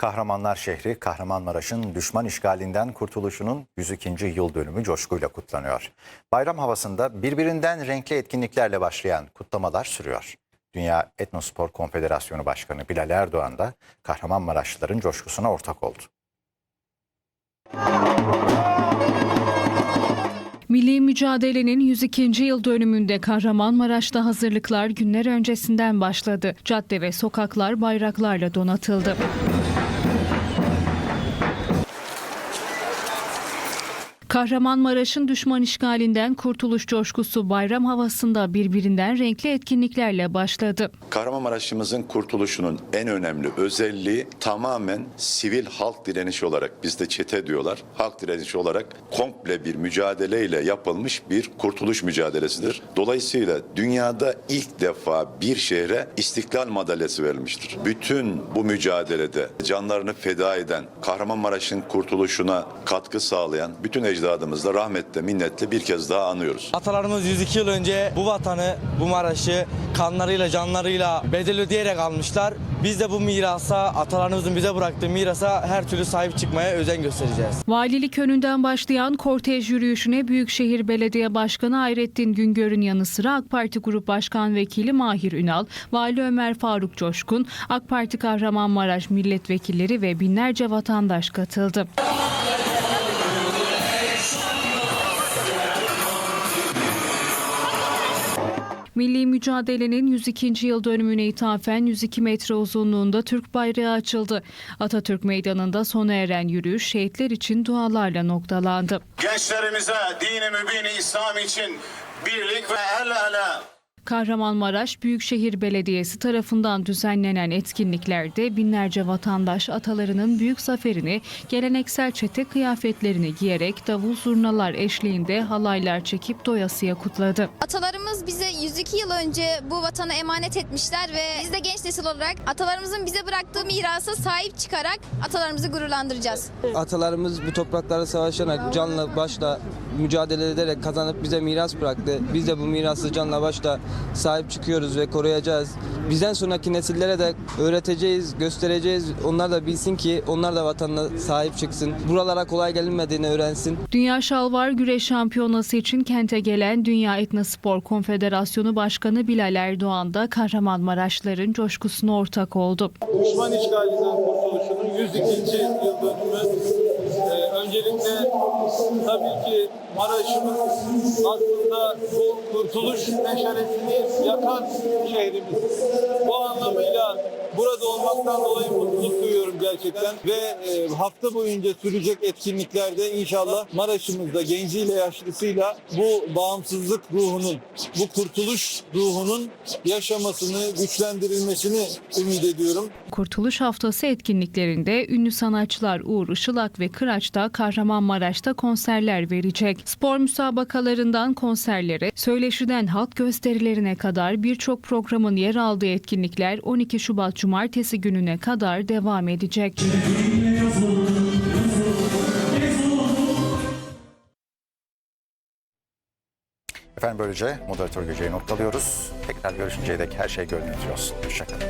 Kahramanlar şehri Kahramanmaraş'ın düşman işgalinden kurtuluşunun 102. yıl dönümü coşkuyla kutlanıyor. Bayram havasında birbirinden renkli etkinliklerle başlayan kutlamalar sürüyor. Dünya Etnospor Konfederasyonu Başkanı Bilal Erdoğan da Kahramanmaraşlıların coşkusuna ortak oldu. Milli mücadelenin 102. yıl dönümünde Kahramanmaraş'ta hazırlıklar günler öncesinden başladı. Cadde ve sokaklar bayraklarla donatıldı. Kahramanmaraş'ın düşman işgalinden kurtuluş coşkusu bayram havasında birbirinden renkli etkinliklerle başladı. Kahramanmaraş'ımızın kurtuluşunun en önemli özelliği tamamen sivil halk direnişi olarak bizde çete diyorlar. Halk direnişi olarak komple bir mücadeleyle yapılmış bir kurtuluş mücadelesidir. Dolayısıyla dünyada ilk defa bir şehre istiklal madalyası verilmiştir. Bütün bu mücadelede canlarını feda eden, Kahramanmaraş'ın kurtuluşuna katkı sağlayan bütün ecdadımızla rahmetle, minnetle bir kez daha anıyoruz. Atalarımız 102 yıl önce bu vatanı, bu Maraş'ı kanlarıyla, canlarıyla bedel ödeyerek almışlar. Biz de bu mirasa, atalarımızın bize bıraktığı mirasa her türlü sahip çıkmaya özen göstereceğiz. Valilik önünden başlayan kortej yürüyüşüne Büyükşehir Belediye Başkanı Hayrettin Güngör'ün yanı sıra AK Parti Grup Başkan Vekili Mahir Ünal, Vali Ömer Faruk Coşkun, AK Parti Kahramanmaraş milletvekilleri ve binlerce vatandaş katıldı. Milli mücadelenin 102. yıl dönümüne ithafen 102 metre uzunluğunda Türk bayrağı açıldı. Atatürk Meydanı'nda sona eren yürüyüş şehitler için dualarla noktalandı. gençlerimize dini mübini İslam için birlik ve el ele Kahramanmaraş Büyükşehir Belediyesi tarafından düzenlenen etkinliklerde binlerce vatandaş atalarının büyük zaferini geleneksel çete kıyafetlerini giyerek davul zurnalar eşliğinde halaylar çekip doyasıya kutladı. Atalarımız bize 102 yıl önce bu vatanı emanet etmişler ve biz de genç nesil olarak atalarımızın bize bıraktığı mirasa sahip çıkarak atalarımızı gururlandıracağız. Atalarımız bu topraklarda savaşarak canla başla mücadele ederek kazanıp bize miras bıraktı. Biz de bu mirası canla başla sahip çıkıyoruz ve koruyacağız. Bizden sonraki nesillere de öğreteceğiz, göstereceğiz. Onlar da bilsin ki onlar da vatanına sahip çıksın. Buralara kolay gelinmediğini öğrensin. Dünya Şalvar Güreş Şampiyonası için kente gelen Dünya Etnospor Konfederasyonu Başkanı Bilal Erdoğan da Kahramanmaraşların coşkusuna ortak oldu. düşman işgalinden kurtuluşunun 102. yıl dönümü. Öncelikle tabii ki Maraş'ımız aslında bu kurtuluş meşalesini yakan şehrimiz. Burada olmaktan dolayı mutluluk duyuyorum gerçekten ve e, hafta boyunca sürecek etkinliklerde inşallah Maraş'ımızda genciyle yaşlısıyla bu bağımsızlık ruhunun, bu kurtuluş ruhunun yaşamasını, güçlendirilmesini ümit ediyorum. Kurtuluş Haftası etkinliklerinde ünlü sanatçılar Uğur Işılak ve Kıraç da Kahramanmaraş'ta konserler verecek. Spor müsabakalarından konserlere, söyleşiden halk gösterilerine kadar birçok programın yer aldığı etkinlikler 12 Şubat Cumartesi gününe kadar devam edecek. Efendim böylece moderatör geceyi noktalıyoruz. Tekrar görüşünceye dek her şey gönlünüzce olsun. Hoşçakalın.